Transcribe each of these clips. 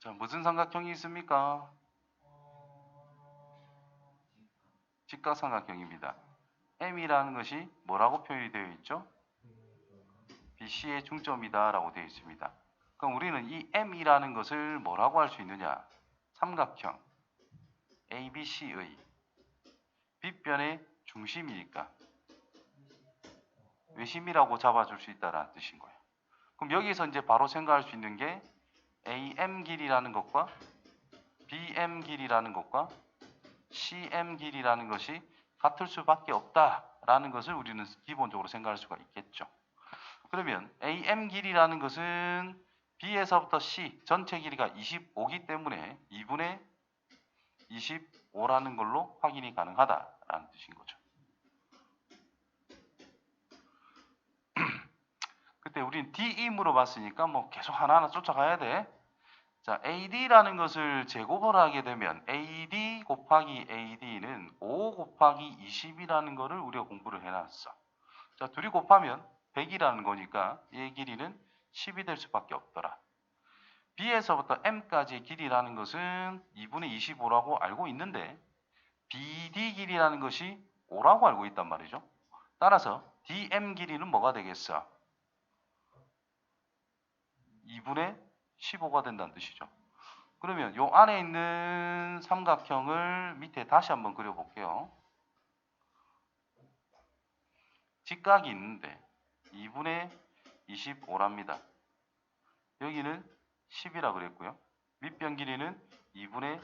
자, 무슨 삼각형이 있습니까? 직각삼각형입니다. M이라는 것이 뭐라고 표현이 되어 있죠? BC의 중점이다 라고 되어 있습니다. 그럼 우리는 이 M이라는 것을 뭐라고 할 수 있느냐? 삼각형 ABC의 빗변의 중심이니까 외심이라고 잡아줄 수 있다라는 뜻인 거예요. 그럼 여기서 이제 바로 생각할 수 있는 게 AM 길이라는 것과 BM 길이라는 것과 CM 길이라는 것이 같을 수밖에 없다라는 것을 우리는 기본적으로 생각할 수가 있겠죠. 그러면 AM 길이라는 것은 B에서부터 C 전체 길이가 25기 때문에 2분의 25라는 걸로 확인이 가능하다라는 뜻인 거죠. 우린 DE 물어봤으니까 뭐 계속 하나하나 쫓아가야 돼. 자, AD라는 것을 제곱을 하게 되면 AD 곱하기 AD는 5 곱하기 20이라는 거를 우리가 공부를 해놨어. 자, 둘이 곱하면 100이라는 거니까 얘 길이는 10이 될 수밖에 없더라. B에서부터 M까지의 길이라는 것은 2분의 25라고 알고 있는데 BD 길이라는 것이 5라고 알고 있단 말이죠. 따라서 DM 길이는 뭐가 되겠어? 2분의 15가 된다는 뜻이죠. 그러면 요 안에 있는 삼각형을 밑에 다시 한번 그려볼게요. 직각이 있는데 2분의 25랍니다. 여기는 10이라 그랬고요. 밑변 길이는 2분의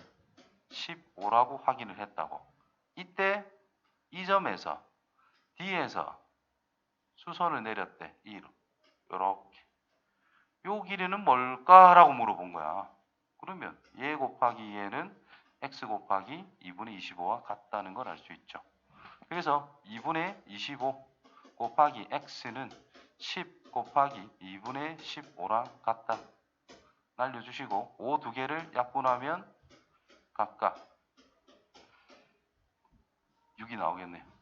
15라고 확인을 했다고. 이때 이 점에서 D에서 수선을 내렸대. 이로 요렇게. 요 길이는 뭘까라고 물어본 거야. 그러면 얘 곱하기 얘는 x 곱하기 2분의 25와 같다는 걸 알 수 있죠. 그래서 2분의 25 곱하기 x는 10 곱하기 2분의 15랑 같다. 날려주시고 5 두 개를 약분하면 각각 6이 나오겠네요.